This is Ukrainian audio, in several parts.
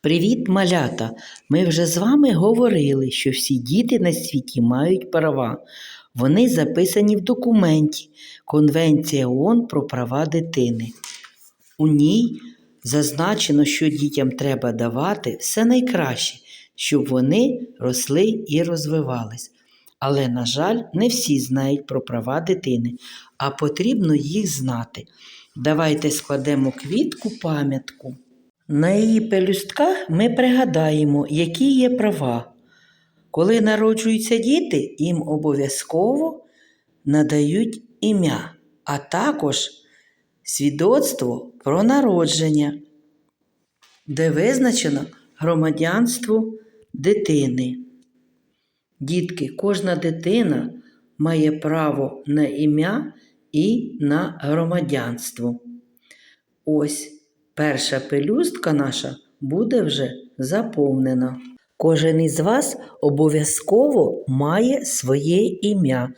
Привіт, малята! Ми вже з вами говорили, що всі діти на світі мають права. Вони записані в документі Конвенція ООН про права дитини. У ній зазначено, що дітям треба давати все найкраще, щоб вони росли і розвивались. Але, на жаль, не всі знають про права дитини, а потрібно їх знати. Давайте складемо квітку пам'ятку. На її пелюстках ми пригадаємо, які є права. Коли народжуються діти, їм обов'язково надають ім'я, а також свідоцтво про народження, де визначено громадянство дитини. Дітки, кожна дитина має право на ім'я і на громадянство. Ось перша пелюстка наша буде вже заповнена. Кожен із вас обов'язково має своє ім'я,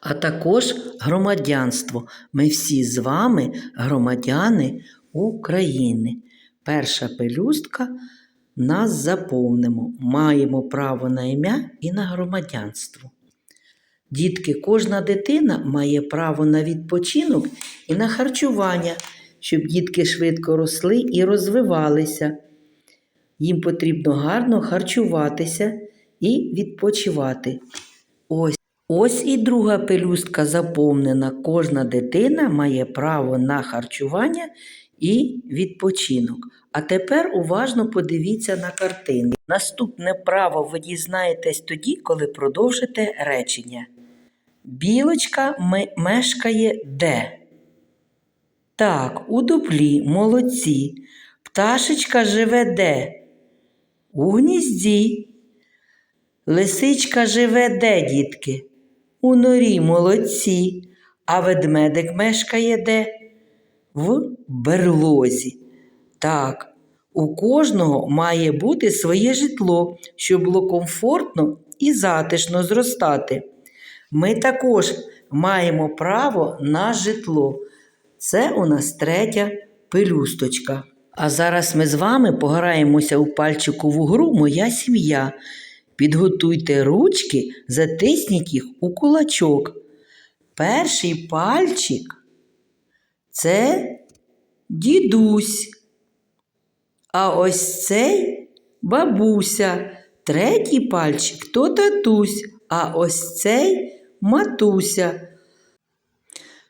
а також громадянство. Ми всі з вами громадяни України. Перша пелюстка нас заповнимо. Маємо право на ім'я і на громадянство. Дітки, кожна дитина має право на відпочинок і на харчування, щоб дітки швидко росли і розвивалися. Їм потрібно гарно харчуватися і відпочивати. Ось, ось і друга пелюстка заповнена. Кожна дитина має право на харчування і відпочинок. А тепер уважно подивіться на картини. Наступне право ви дізнаєтесь тоді, коли продовжите речення. Білочка ме- мешкає де? Так, у дуплі, молодці. Пташечка живе де? У гнізді. Лисичка живе де, дітки? У норі молодці. А ведмедик мешкає де? В берлозі. Так, у кожного має бути своє житло, щоб було комфортно і затишно зростати. Ми також маємо право на житло. Це у нас третя пелюсточка. А зараз ми з вами пограємося у пальчикову гру Моя сім'я. Підготуйте ручки, затисніть їх у кулачок. Перший пальчик це дідусь. А ось цей бабуся. Третій пальчик то татусь, а ось цей матуся.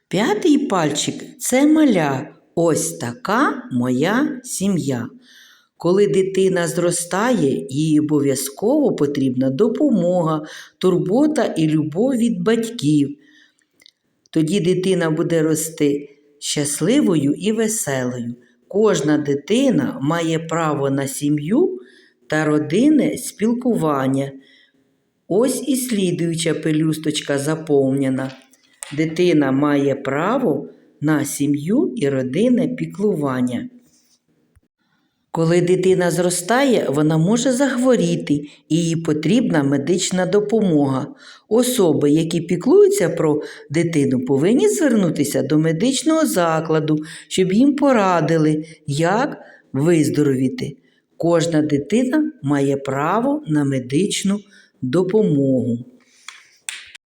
П'ятий пальчик це маля. Ось така моя сім'я. Коли дитина зростає, їй обов'язково потрібна допомога, турбота і любов від батьків. Тоді дитина буде рости щасливою і веселою. Кожна дитина має право на сім'ю та родинне спілкування. Ось і слідуюча пелюсточка заповнена. Дитина має право на сім'ю і родинне піклування. Коли дитина зростає, вона може захворіти і їй потрібна медична допомога. Особи, які піклуються про дитину, повинні звернутися до медичного закладу, щоб їм порадили, як виздоровіти. Кожна дитина має право на медичну допомогу.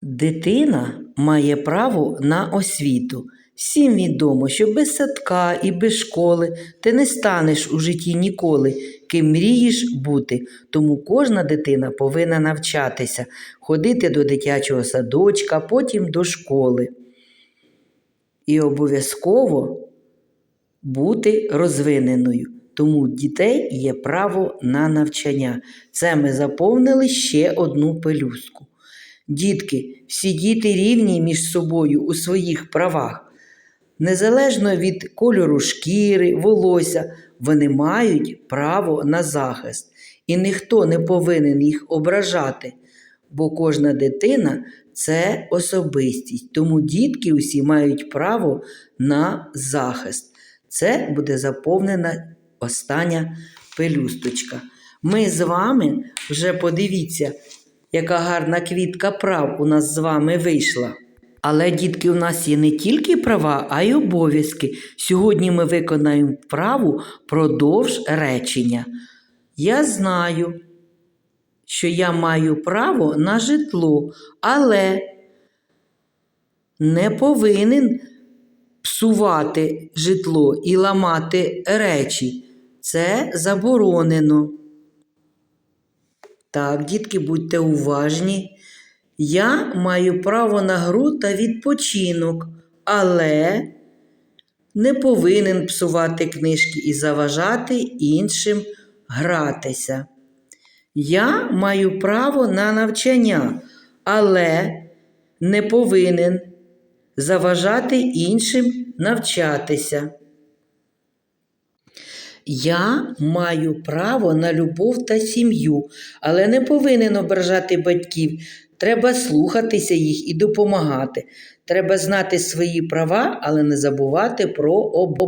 Дитина має право на освіту. Всім відомо, що без садка і без школи ти не станеш у житті ніколи, ким мрієш бути. Тому кожна дитина повинна навчатися, ходити до дитячого садочка, потім до школи. І обов'язково бути розвиненою. Тому у дітей є право на навчання. Це ми заповнили ще одну пелюстку. Дітки, всі діти рівні між собою у своїх правах. Незалежно від кольору шкіри, волосся, вони мають право на захист, і ніхто не повинен їх ображати, бо кожна дитина це особистість, тому дітки усі мають право на захист. Це буде заповнена остання пелюсточка. Ми з вами вже подивіться, яка гарна квітка прав у нас з вами вийшла. Але, дітки, у нас є не тільки права, а й обов'язки. Сьогодні ми виконаємо вправу продовж речення. Я знаю, що я маю право на житло, але не повинен псувати житло і ламати речі. Це заборонено. Так, дітки, будьте уважні. Я маю право на гру та відпочинок, але не повинен псувати книжки і заважати іншим гратися. Я маю право на навчання, але не повинен заважати іншим навчатися. Я маю право на любов та сім'ю, але не повинен ображати батьків. Треба слухатися їх і допомагати. Треба знати свої права, але не забувати про обов'язки.